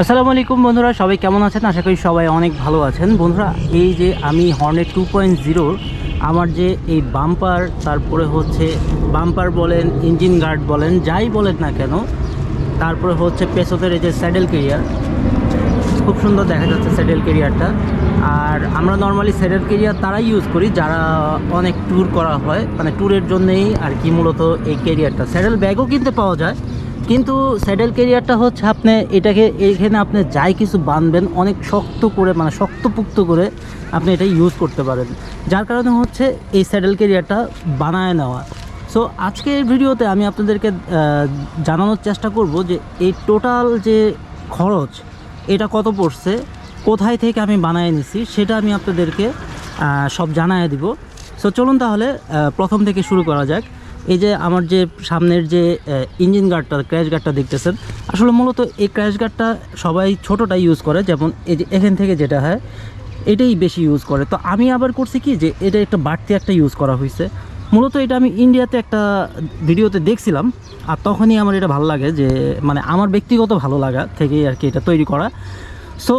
আসসালামু আলাইকুম বন্ধুরা, সবাই কেমন আছেন? আশা করি সবাই অনেক ভালো আছেন। বন্ধুরা, এই যে আমি হর্নেট টু পয়েন্ট জিরোর আমার যে এই বাম্পার তারপরে হচ্ছে বাম্পার বলেন ইঞ্জিন গার্ড বলেন, যাই বলেন না কেন, তারপরে হচ্ছে পেছনের এই যে স্যাডেল কেরিয়ার খুব সুন্দর দেখা যাচ্ছে স্যাডেল কেরিয়ারটা আর আমরা নর্মালি স্যাডেল কেরিয়ার তারাই ইউজ করি, যারা অনেক ট্যুর করা হয় মানে ট্যুরের জন্যেই আর কি মূলত এই কেরিয়ারটা স্যাডেল ব্যাগও কিনতে পাওয়া যায় কিন্তু স্যাডেল কেরিয়ারটা হচ্ছে আপনি এটাকে এখানে আপনি যাই কিছু বাঁধবেন অনেক শক্ত করে মানে শক্তপুক্ত করে আপনি এটা ইউজ করতে পারেন। যার কারণে হচ্ছে এই স্যাডেল কেরিয়ারটা বানায় নেওয়া। সো আজকের ভিডিওতে আমি আপনাদেরকে জানানোর চেষ্টা করব যে এই টোটাল যে খরচ, এটা কত পড়ছে, কোথায় থেকে আমি বানিয়ে নিছি, সেটা আমি আপনাদেরকে সব জানায় দিব। সো চলুন তাহলে প্রথম থেকে শুরু করা যাক। এই যে আমার যে সামনের যে ইঞ্জিন গার্ডটা ক্র্যাশ গার্ডটা দেখতেছেন, আসলে মূলত এই ক্র্যাশ গার্ডটা সবাই ছোটোটা ইউজ করে, যেমন এই যে এখান থেকে যেটা হয়, এটাই বেশি ইউজ করে। তো আমি আবার করছি কি যে, এটা একটা বাড়তি একটা ইউজ করা হয়েছে মূলত এটা আমি ইন্ডিয়াতে একটা ভিডিওতে দেখছিলাম, আর তখনই আমার এটা ভালো লাগে যে মানে আমার ব্যক্তিগত ভালো লাগা থেকেই আর কি এটা তৈরি করা। সো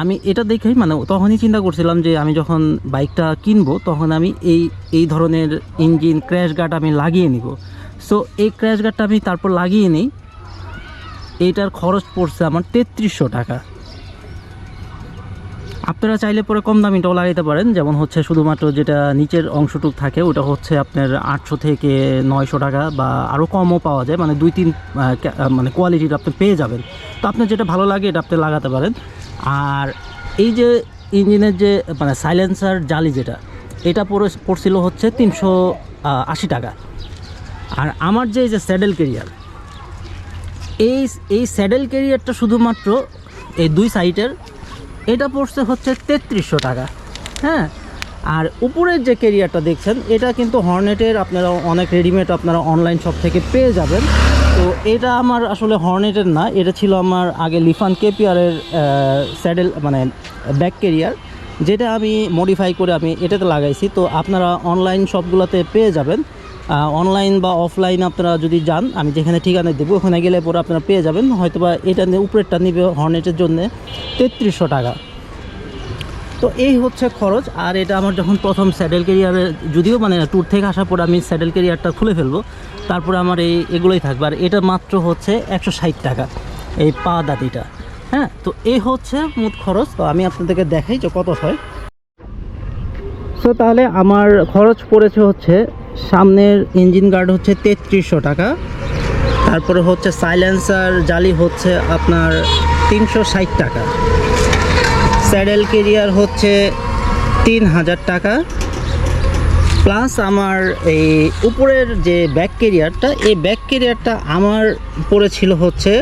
আমি এটা দেখেই মানে তখনই চিন্তা করছিলাম যে আমি যখন বাইকটা কিনবো, তখন আমি এই এই ধরনের ইঞ্জিন ক্র্যাশ গার্ড আমি লাগিয়ে নিব। সো এই ক্র্যাশ গার্ডটা আমি তারপর লাগিয়ে নিই। এইটার খরচ পড়ছে আমার তেত্রিশশো টাকা। আপনারা চাইলে পরে কম দামিটাও লাগাইতে পারেন, যেমন হচ্ছে শুধুমাত্র যেটা নিচের অংশটুক থাকে, ওটা হচ্ছে আপনার আটশো থেকে নয়শো টাকা বা আরও কমও পাওয়া যায়। মানে দুই তিন মানে কোয়ালিটির আপনি পেয়ে যাবেন। তো আপনার যেটা ভালো লাগে এটা আপনি লাগাতে পারেন। আর এই যে ইঞ্জিনের যে মানে সাইলেন্সার জালি যেটা, এটা পড়ে পড়ছিল হচ্ছে তিনশো আশি টাকা। আর আমার যে, এই যে স্যাডেল কেরিয়ার এই এই স্যাডেল ক্যারিয়ারটা শুধুমাত্র এই দুই সাইডের, এটা পড়ছে হচ্ছে তেত্রিশশো টাকা। হ্যাঁ? আর উপরের যে ক্যারিয়ারটা দেখছেন, এটা কিন্তু হর্নেটের আপনারা অনেক রেডিমেড আপনারা অনলাইন শপ থেকে পেয়ে যাবেন। তো এটা আমার আসলে হর্নেটের না, এটা ছিল আমার আগে লিফান কেপিয়ারের স্যাডেল মানে ব্যাক ক্যারিয়ার যেটা আমি মডিফাই করে আমি এটাতে লাগাইছি। তো আপনারা অনলাইন শপগুলোতে পেয়ে যাবেন। অনলাইন বা অফলাইন আপনারা যদি যান, আমি যেখানে ঠিকানা দেবো, ওখানে গেলে পরে আপনারা পেয়ে যাবেন। হয়তো বা এটা নিয়ে উপরেরটা নিবে হর্নেটের জন্য তেত্রিশশো টাকা। তো এই হচ্ছে খরচ, আর এটা আমার যখন প্রথম স্যাডেল কেরিয়ারে যদিও মানে ট্যুর থেকে আসার পর আমি স্যাডেল কেরিয়ারটা খুলে ফেলব, তারপরে আমার এই এগুলোই থাকবে। আর এটা মাত্র হচ্ছে একশো ষাট টাকা, এই পা দাঁতিটা হ্যাঁ? তো এই হচ্ছে মোট খরচ। তো আমি আপনাদেরকে দেখাই যে কত হয়। সো তাহলে আমার খরচ পড়েছে হচ্ছে, সামনের ইঞ্জিন গার্ড হচ্ছে তেত্রিশশো টাকা, তারপরে হচ্ছে সাইলেন্সার জালি হচ্ছে আপনার তিনশো ষাট টাকা। স্যাডেল কেরিয়ার হচ্ছে তিন হাজার টাকা। প্লাস আমার এই উপরের যে ব্যাক কেরিয়ারটা এই ব্যাক কেরিয়ারটা আমার পড়েছিল হচ্ছে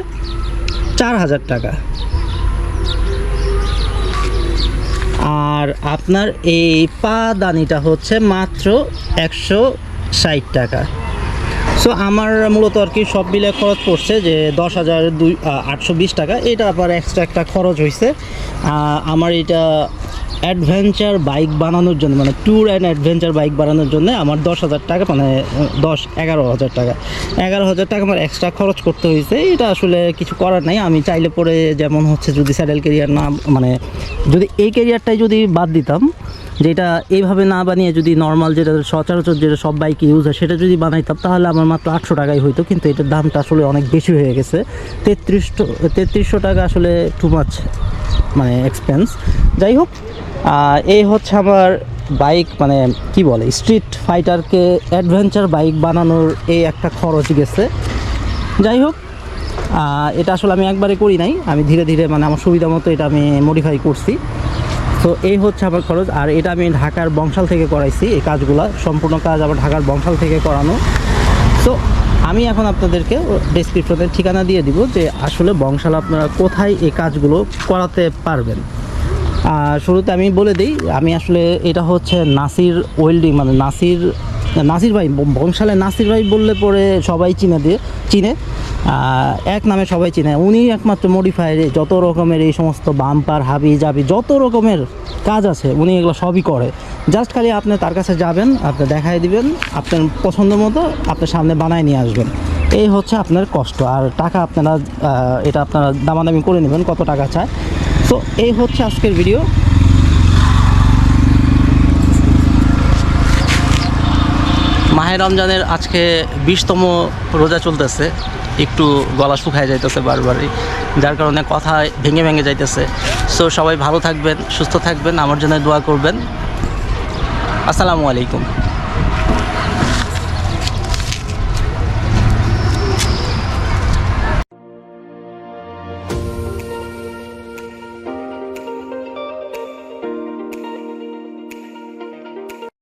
চার হাজার টাকা। আর আপনার এই পা দানিটা হচ্ছে মাত্র একশো ষাট টাকা। সো আমার মূলত আর কি সব মিলে খরচ পড়ছে যে দশ হাজার দুই আটশো বিশ টাকা। এটা আবার এক্সট্রা একটা খরচ হয়েছে আমার এটা অ্যাডভেঞ্চার বাইক বানানোর জন্য মানে ট্যুর অ্যান্ড অ্যাডভেঞ্চার বাইক বানানোর জন্য আমার দশ হাজার টাকা মানে দশ, এগারো হাজার টাকা। এগারো হাজার টাকা আমার এক্সট্রা খরচ করতে হয়েছে, এটা আসলে কিছু করার নাই। আমি চাইলে পরে যেমন হচ্ছে যদি স্যাডেল কেরিয়ার না মানে যদি এই কেরিয়ারটাই যদি বাদ দিতাম, যেটা এইভাবে না বানিয়ে যদি নর্মাল যেটা সচরাচর যেটা সব বাইক ইউজ হয়, সেটা যদি বানাইতাম, তাহলে আমার মাত্র আটশো টাকাই হইতো, কিন্তু এটার দামটা আসলে অনেক বেশি হয়ে গেছে। তেত্রিশ তেত্রিশশো টাকা আসলে টু মাছ মানে এক্সপেন্স যাই হোক এই হচ্ছে আমার বাইক মানে কি বলে স্ট্রিট ফাইটারকে অ্যাডভেঞ্চার বাইক বানানোর এই একটা খরচ গেছে। যাই হোক এটা আসলে আমি একবারে করি নাই, আমি ধীরে ধীরে মানে আমার সুবিধা মতো এটা আমি মডিফাই করছি। তো এই হচ্ছে আমার খরচ, আর এটা আমি ঢাকার বংশাল থেকে করাইছি, এই কাজগুলা, সম্পূর্ণ কাজ আমার ঢাকার বংশাল থেকে করানো। তো আমি এখন আপনাদেরকে ডেসক্রিপশনের ঠিকানা দিয়ে দিব যে আসলে বংশাল আপনারা কোথায় এই কাজগুলো করাতে পারবেন। শুরুতে আমি বলে দিই, আমি আসলে এটা হচ্ছে নাসির ওয়েল্ডিং মানে নাসির নাসির ভাই বংশালে নাসির ভাই বললে পরে সবাই চিনে দিয়ে, চিনে। এক নামে সবাই চিনে। উনি একমাত্র মডিফায়ার যত রকমের এই সমস্ত বাম্পার, হাবি জাবি, যত রকমের কাজ আছে, উনি এগুলো সবই করে। জাস্ট খালি আপনি তার কাছে যাবেন, আপনি দেখাই দিবেন, আপনার পছন্দ মতো আপনার সামনে বানায় নিয়ে আসবেন। এই হচ্ছে আপনার কষ্ট। আর টাকা আপনারা এটা আপনারা দামাদামি করে নেবেন, কত টাকা চায়। তো এই হচ্ছে আজকের ভিডিও মাহে রমজানের আজকে বিশতম রোজা চলতেছে। একটু গলা শুকায় যাইতেছে বারবারই, যার কারণে কথা ভেঙে ভেঙে যাইতেছে। সো সবাই ভালো থাকবেন, সুস্থ থাকবেন, আমার জন্য দোয়া করবেন। আসসালামু আলাইকুম।